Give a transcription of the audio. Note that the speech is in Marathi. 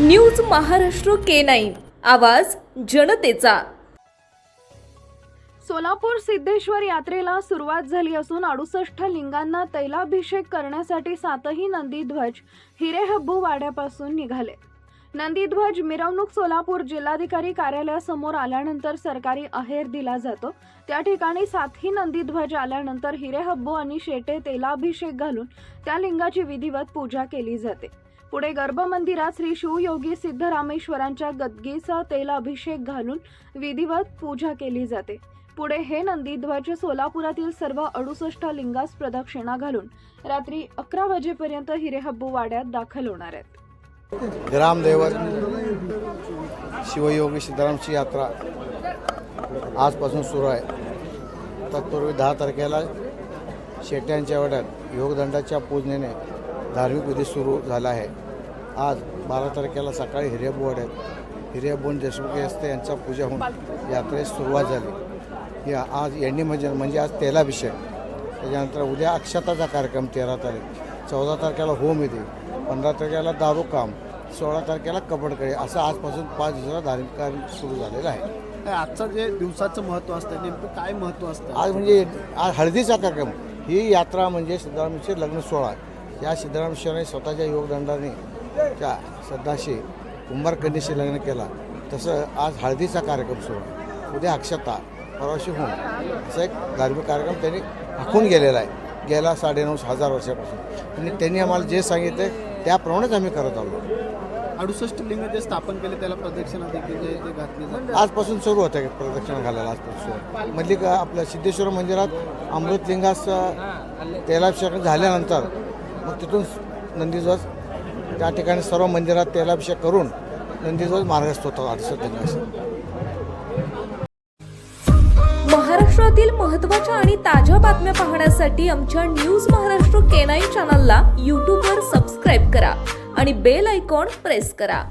News Maharashtra K nine. आवाज जनतेचा. सोलापूर सिद्धेश्वर यात्रेला सुरुवात झाली असून अडुसष्ट लिंगांना तैलाभिषेक करण्यासाठी सातही नंदीध्वज हिरेहब्बू वाड्यापासून निघाले. नंदीध्वज मिरवणूक सोलापूर जिल्हाधिकारी कार्यालयासमोर आल्यानंतर सरकारी अहेर दिला जातो. त्या ठिकाणी सातही नंदीध्वज आल्यानंतर हिरेहब्बू आणि शेटे तेलाभिषेक घालून त्या लिंगाची विधिवत पूजा केली जाते. पुढे गर्भमंदिरात श्री शिवयोगी सिद्धरामेश्वरांच्या गद्गीचा तेल अभिषेक घालून विधिवत पूजा केली जाते. पुढे हे नंदीध्वज सोलापुरातील सर्व अडुसष्ट लिंगास प्रदक्षिणा घालून रात्री अकरा वाजेपर्यंत हिरेहब्बू वाड्यात दाखल होणार आहेत. ग्रामदैवत शिवयोगी सिद्धरामची यात्रा आजपासून सुरू आहे. तत्पूर्वी दहा तारखेला शेट्यांच्या वाड्यात योगदंडाच्या पूजनेने धार्मिक विधी सुरू झाला आहे. आज बारा तारखेला सकाळी हिरेबू वाड्यात हिरेबून देशमुख असते यांचा पूजा होऊन यात्रेस सुरुवात झाली. ही आज एंडी म्हणजे म्हणजे आज तेलाभिषेक. त्याच्यानंतर उद्या अक्षताचा कार्यक्रम तेरा तारीख. चौदा तारखेला होम येते. पंधरा तारखेला दारू काम सोळा तारखेला कबडकडे असं आजपासून पाच दिवसाला धार्मिक कार्य सुरू झालेलं आहे. आजचं जे दिवसाचं महत्त्व असतं नेमकं काय महत्त्व असतं? आज म्हणजे आज हळदीचा कार्यक्रम. ही यात्रा म्हणजे सिद्धरामेश्वर लग्न सोहळा. या सिद्धरामेश्वराने स्वतःच्या योगदंडाने त्या श्रद्धाशी कुंभारकन्येशी लग्न केला. तसं आज हळदीचा कार्यक्रम सुरू आहे. उद्या अक्षता परवाशी होऊन. असा एक धार्मिक कार्यक्रम त्यांनी आखून गेलेला आहे. गेल्या साडेनऊ हजार वर्षापासून. आणि त्यांनी आम्हाला जे सांगितले त्याप्रमाणेच आम्ही करत आलो. अडुसष्ट लिंग जे स्थापन केले त्याला प्रदक्षिणा देखील आजपासून सुरू होतं प्रदक्षिणा घालायला आजपासून मधली का आपल्या सिद्धेश्वर मंदिरात अमृतलिंगास तेलाभिषेक झाल्यानंतर मग तिथून नंदीध्वज त्या ठिकाणी सर्व मंदिरात तेलाभिषेक करून नंदीध्वज मार्गस्थ होतो महाराष्ट्रातील महत्त्वाच्या आणि ताज्या बातम्या पाहण्यासाठी आमच्या न्यूज महाराष्ट्र केनाई चॅनलला यूट्यूबवर सबस्क्राईब करा आणि बेल आयकॉन प्रेस करा.